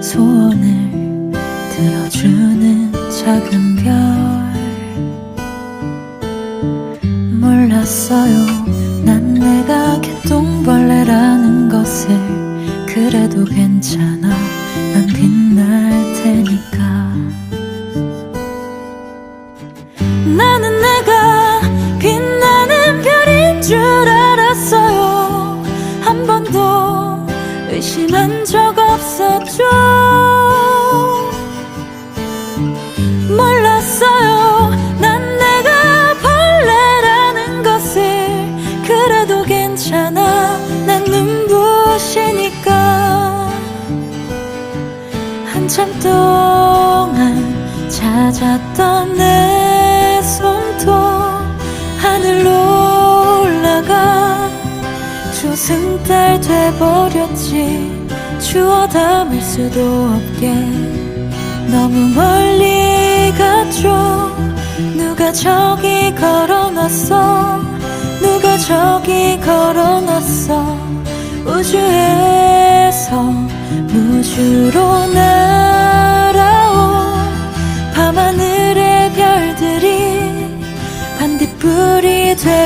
소원을 들어주는 작은 별. 몰랐어요. 난 내가 개똥벌레라는 것을 그래도 괜찮아. 난 빛날 테니까. 나는 내가 빛나는 별인 줄 알았어요. 한 번도 의심한 적 없었죠 내 손톱 하늘로 올라가 조승달 돼버렸지. 주워 담을 수도 없게. 너무 멀리 갔죠 누가 저기 걸어놨어? 누가 저기 걸어놨어? 우주에서 무주로 날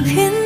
개